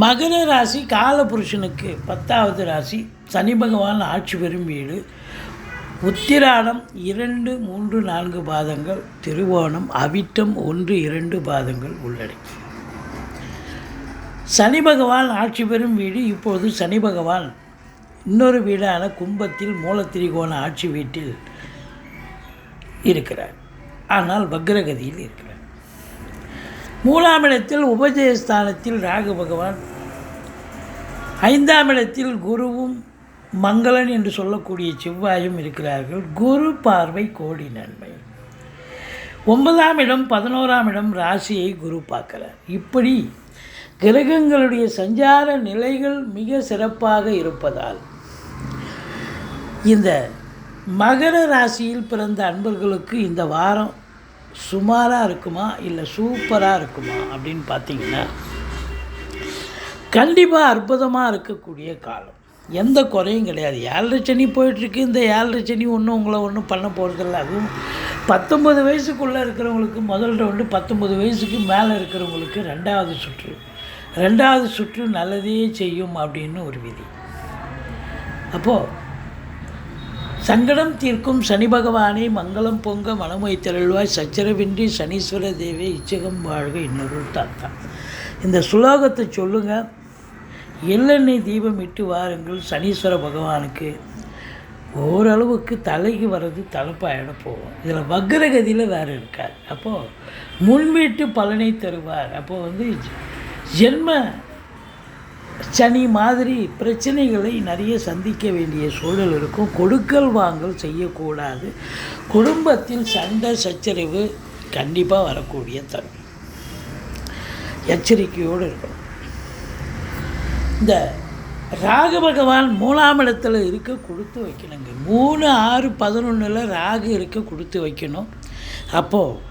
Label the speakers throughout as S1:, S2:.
S1: மகர ராசி காலபுருஷனுக்கு பத்தாவது ராசி சனி பகவான் ஆட்சி பெறும் வீடு. உத்திராடம் இரண்டு மூன்று நான்கு பாதங்கள் திருவோணம் அவிட்டம் ஒன்று இரண்டு பாதங்கள் உள்ளடக்கி. சனி பகவான் ஆட்சி பெறும் வீடு இப்போது சனி பகவான் இன்னொரு வீடான கும்பத்தில் மூலத்திரிகோண ஆட்சி வீட்டில் இருக்கிறார். ஆனால் வக்ரகதியில் இருக்கிறார். மூலாம் இடத்தில் உபஜயஸ்தானத்தில் ராகு பகவான். ஐந்தாம் இடத்தில் குருவும் மங்களன் என்று சொல்லக்கூடிய செவ்வாயும் இருக்கிறார்கள். குரு பார்வை கோடி நன்மை. ஒன்பதாம் இடம் பதினோராம் இடம் ராசியை குரு பார்க்கிறார். இப்படி கிரகங்களுடைய சஞ்சார நிலைகள் மிக சிறப்பாக இருப்பதால் இந்த மகர ராசியில் பிறந்த அன்பர்களுக்கு இந்த வாரம் சுமாராக இருக்குமா இல்லை சூப்பராக இருக்குமா அப்படின்னு பார்த்தீங்கன்னா கண்டிப்பாக அற்புதமாக இருக்கக்கூடிய காலம். எந்த குறையும் கிடையாது. ஏழரை சனி போயிட்டுருக்கு. இந்த ஏழரை சனி ஒன்றும் உங்களை ஒன்றும் பண்ண போகிறதில்ல அதுவும் பத்தொம்பது வயசுக்குள்ளே இருக்கிறவங்களுக்கு முதல் ரவுண்டு பத்தொம்பது வயசுக்கு மேலே இருக்கிறவங்களுக்கு ரெண்டாவது சுற்று. ரெண்டாவது சுற்று நல்லதே செய்யும் அப்படின்னு ஒரு விதி. அப்போது சங்கடம் தீர்க்கும் சனி பகவானை மங்களம் பொங்க மனமொழி தெருள்வாய் சச்சரவின்றி சனீஸ்வர தேவி இச்சகம் வாழ்க இன்னொரு தாத்தா. இந்த சுலோகத்தை சொல்லுங்கள் எள்ளெண்ணெய் தீபம் இட்டு வாருங்கள் சனீஸ்வர பகவானுக்கு. ஓரளவுக்கு தலைக்கு வர்றது தலைப்பாயிட போகும். இதில் வக்ரகதியில் வேறு இருக்கார். அப்போது முன்வீட்டு பலனை தருவார். அப்போது வந்து ஜென்ம சனி மாதிரி பிரச்சனைகளை நிறைய சந்திக்க வேண்டிய சூழல் இருக்கும். கொடுக்கல் வாங்கல் செய்யக்கூடாது. குடும்பத்தில் சண்டை சச்சரிவு கண்டிப்பாக வரக்கூடிய தரும். எச்சரிக்கையோடு இருக்கணும். இந்த ராகு பகவான் மூணாம் இடத்துல இருக்க கொடுத்து வைக்கணுங்க. மூணு ஆறு பதினொன்றில் ராகு இருக்க கொடுத்து வைக்கணும். அப்போது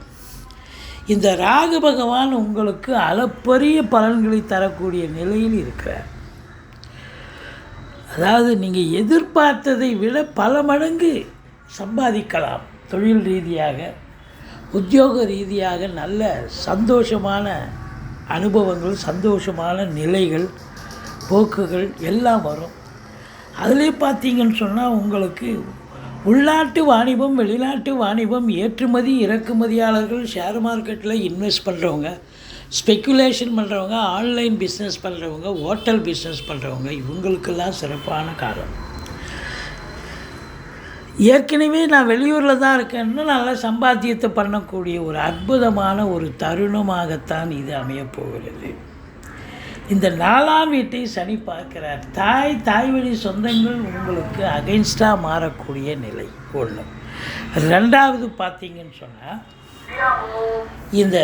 S1: இந்த ராகு பகவான் உங்களுக்கு அளப்பரிய பலன்களை தரக்கூடிய நிலையில் இருக்கிறார். அதாவது நீங்கள் எதிர்பார்த்ததை விட பல மடங்கு சம்பாதிக்கலாம். தொழில் ரீதியாக உத்தியோக ரீதியாக நல்ல சந்தோஷமான அனுபவங்கள் சந்தோஷமான நிலைகள் போக்குகள் எல்லாம் வரும். அதிலே பார்த்தீங்கன்னு சொன்னால் உங்களுக்கு உள்நாட்டு வாணிபம் வெளிநாட்டு வாணிபம் ஏற்றுமதி இறக்குமதியாளர்கள் ஷேர் மார்க்கெட்டில் இன்வெஸ்ட் பண்ணுறவங்க ஸ்பெக்குலேஷன் பண்ணுறவங்க ஆன்லைன் பிஸ்னஸ் பண்ணுறவங்க ஹோட்டல் பிஸ்னஸ் பண்ணுறவங்க இவங்களுக்கெல்லாம் சிறப்பான காலம் ஏற்கனவே நான் வெளியூரில் தான் இருக்கேன்னு நல்லா சம்பாத்தியத்தை பண்ணக்கூடிய ஒரு அற்புதமான ஒரு தருணமாகத்தான் இது அமையப்போகிறது இந்த நாலாம் வீட்டை சனி பார்க்கிறார். தாய் தாய் வழி சொந்தங்கள் உங்களுக்கு அகைன்ஸ்டாக மாறக்கூடிய நிலை. ஒன்று ரெண்டாவது பார்த்தீங்கன்னு சொன்னால் இந்த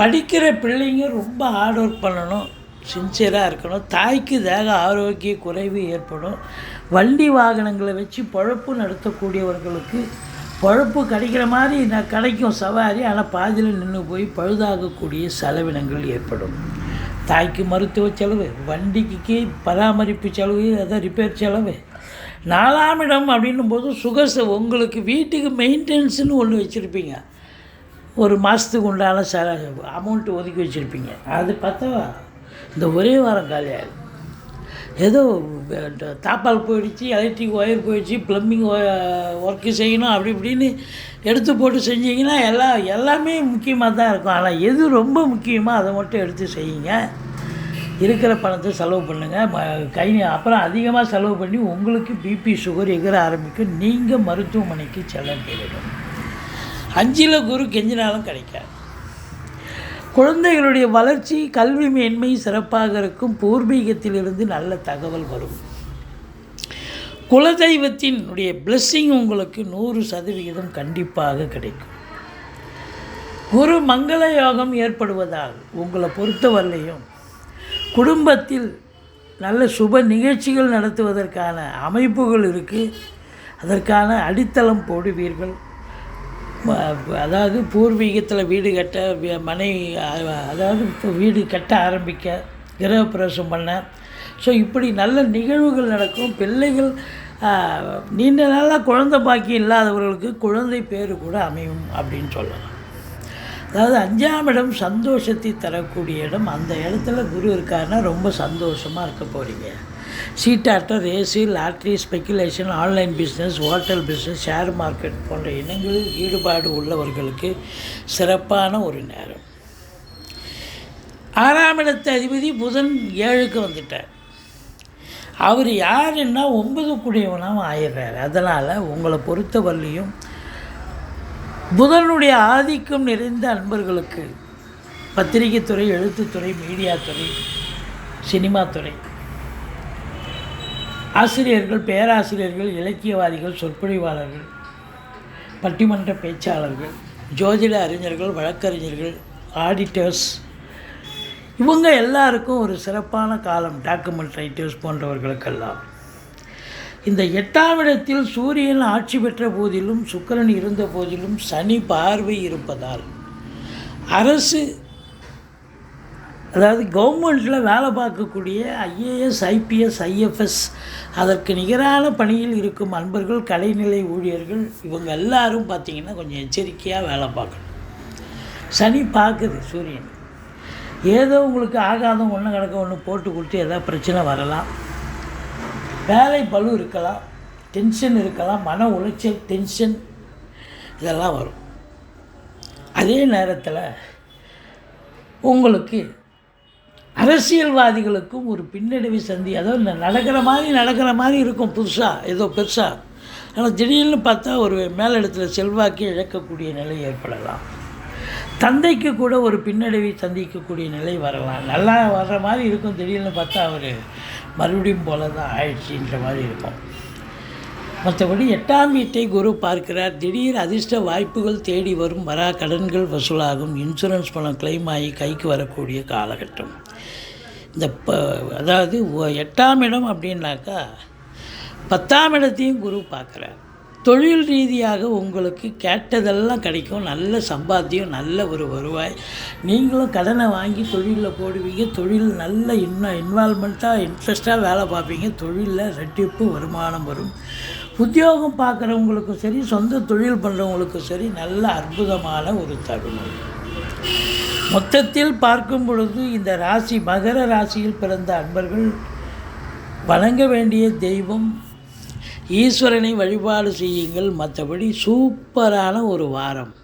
S1: படிக்கிற பிள்ளைங்க ரொம்ப ஹார்ட் ஒர்க் பண்ணணும் சின்சியராக இருக்கணும் தாய்க்கு தேக ஆரோக்கிய குறைவு ஏற்படும். வண்டி வாகனங்களை வச்சு பழப்பு நடத்தக்கூடியவர்களுக்கு பழப்பு கிடைக்கிற மாதிரி நான் கிடைக்கும் சவாரி ஆனால் பாதியில் நின்று போய் பழுதாகக்கூடிய செலவினங்கள் ஏற்படும். தாய்க்கு மருத்துவ செலவு வண்டிக்கு பராமரிப்பு செலவு அதான் ரிப்பேர் செலவு. நாலாம் இடம் அப்படின்னும் போது சுகச உங்களுக்கு வீட்டுக்கு மெயின்டெனன்ஸ்னு ஒன்று வச்சுருப்பீங்க. ஒரு மாதத்துக்கு உண்டான ச அமௌண்ட்டு ஒதுக்கி வச்சுருப்பீங்க. அது பார்த்தா இந்த ஒரே வாரம் காலியாகும் ஏதோ தாப்பால் போயிடுச்சு எலக்ட்ரிக் ஒயர் போயிடுச்சு ப்ளம்பிங் ஒர்க்கு செய்யணும் அப்படி இப்படின்னு எடுத்து போட்டு செஞ்சீங்கன்னா எல்லாம் எல்லாமே முக்கியமாக தான் இருக்கும். ஆனால் எது ரொம்ப முக்கியமோ அதை மட்டும் எடுத்து செய்யுங்க. இருக்கிற பணத்தை செலவு பண்ணுங்கள் ம கை அப்புறம் அதிகமாக செலவு பண்ணி உங்களுக்கு பிபி சுகர் எகிற ஆரம்பிக்கும். நீங்கள் மருத்துவமனைக்கு செல்ல வேண்டும் அஞ்சில் குரு கெஞ்சினாலும் கிடைக்காது. குழந்தைகளுடைய வளர்ச்சி கல்வி மேன்மை சிறப்பாக இருக்கும். பூர்வீகத்திலிருந்து நல்ல தகவல் வரும். குலதெய்வத்தினுடைய blessing உங்களுக்கு நூறு சதவிகிதம் கண்டிப்பாக கிடைக்கும். குரு மங்கள யோகம் ஏற்படுவதால் உங்களை பொறுத்தவரையும் குடும்பத்தில் நல்ல சுப நிகழ்ச்சிகள் நடத்துவதற்கான அமைப்புகள் இருக்குது அதற்கான அடித்தளம் போடுவீர்கள். அதாவது பூர்வீகத்தில் வீடு கட்ட மனை அதாவது இப்போ வீடு கட்ட ஆரம்பிக்க கிரகப்பிரவேசம் பண்ண. ஸோ இப்படி நல்ல நிகழ்வுகள் நடக்கும். பிள்ளைகள் நீண்ட நாளாக குழந்தை பாக்கியம் இல்லாதவர்களுக்கு குழந்தை பேர் கூட அமையும் அப்படின்னு சொல்லலாம். அதாவது அஞ்சாம் இடம் சந்தோஷத்தை தரக்கூடிய இடம். அந்த இடத்துல குரு இருக்காருன்னா ரொம்ப சந்தோஷமாக இருக்க போகிறீங்க சீட்டாட்டம் race lottery speculation online business hotel business share market போன்ற இனங்களில் ஈடுபாடு உள்ளவர்களுக்கு சிறப்பான ஒரு நேரம். ஆறாம் இடத்து அதிபதி புதன் ஏழுக்கு வந்துட்டார். அவர் யாருன்னா ஒன்பது கூடியவனாகவும் ஆயிடுறாரு. அதனால் உங்களை பொறுத்தவரையிலையும் புதனுடைய ஆதிக்கம் நிறைந்த அன்பர்களுக்கு பத்திரிகைத்துறை எழுத்துத்துறை மீடியாத்துறை சினிமாத்துறை ஆசிரியர்கள் பேராசிரியர்கள் இலக்கியவாதிகள் சொற்பொழிவாளர்கள் பட்டிமன்ற பேச்சாளர்கள் ஜோதிட அறிஞர்கள் வழக்கறிஞர்கள் ஆடிட்டர்ஸ் இவங்க எல்லாருக்கும் ஒரு சிறப்பான காலம் டாக்குமெண்ட் ரைட்டர்ஸ் போன்றவர்களுக்கெல்லாம். இந்த எட்டாம் இடத்தில் சூரியன் ஆட்சி பெற்ற போதிலும் சுக்கிரன் இருந்த போதிலும் சனி பார்வை இருப்பதால் அரசு அதாவது கவர்மெண்ட்டில் வேலை பார்க்கக்கூடிய ஐஏஎஸ் ஐபிஎஸ் ஐஎஃப்எஸ் அதற்கு நிகரான பணியில் இருக்கும் அன்பர்கள் கலைநிலை ஊழியர்கள் இவங்க எல்லாரும் பார்த்திங்கன்னா கொஞ்சம் எச்சரிக்கையாக வேலை பார்க்கணும். சனி பார்க்குது சூரியன். ஏதோ உங்களுக்கு ஆகாதம் ஒன்று கிடக்க ஒன்று போட்டு கொடுத்து எதாவது பிரச்சனை வரலாம். வேலை பளு இருக்கலாம் டென்ஷன் இருக்கலாம் மன உளைச்சல் டென்ஷன் இதெல்லாம் வரும். அதே நேரத்தில் உங்களுக்கு அரசியல்வாதிகளுக்கும் ஒரு பின்னடைவு சந்தி அதாவது நடக்கிற மாதிரி நடக்கிற மாதிரி இருக்கும் புதுசாக ஏதோ பெருசாக ஆனால் திடீர்னு பார்த்தா ஒரு மேலிடத்தில் செல்வாக்கே இழக்கக்கூடிய நிலை ஏற்படலாம். தந்தைக்கு கூட ஒரு பின்னடைவை சந்திக்கக்கூடிய நிலை வரலாம். நல்லா வர்ற மாதிரி இருக்கும். திடீர்னு பார்த்தா அவர் மறுபடியும் போல தான் ஆயிடுச்சுன்ற மாதிரி இருக்கும். மற்றபடி எட்டாம் வீட்டை குரு பார்க்கிறார். திடீர் அதிர்ஷ்ட வாய்ப்புகள் தேடி வரும். வரா கடன்கள் வசூலாகும். இன்சூரன்ஸ் பணம் கிளைம் ஆகி கைக்கு வரக்கூடிய காலகட்டம். இந்த ப அதாவது எட்டாம் இடம் அப்படின்னாக்கா பத்தாம் இடத்தையும் குரு பார்க்குறார். தொழில் ரீதியாக உங்களுக்கு கேட்டதெல்லாம் கிடைக்கும். நல்ல சம்பாத்தியம் நல்ல ஒரு வருவாய். நீங்களும் கடனை வாங்கி தொழிலில் போடுவீங்க. தொழில் நல்ல இன்னும் இன்வால்மெண்ட்டாக இன்ட்ரெஸ்ட்டாக வேலை பார்ப்பீங்க. தொழிலில் ரெட்டிப்பு வருமானம் வரும். உத்தியோகம் பார்க்குறவங்களுக்கும் சரி சொந்த தொழில் பண்ணுறவங்களுக்கும் சரி நல்ல அற்புதமான ஒரு தருணம். மொத்தத்தில் பார்க்கும் பொழுது இந்த ராசி மகர ராசியில் பிறந்த அன்பர்கள் வணங்க வேண்டிய தெய்வம் ஈஸ்வரனை வழிபாடு செய்யுங்கள். மற்றபடி சூப்பரான ஒரு வாரம்.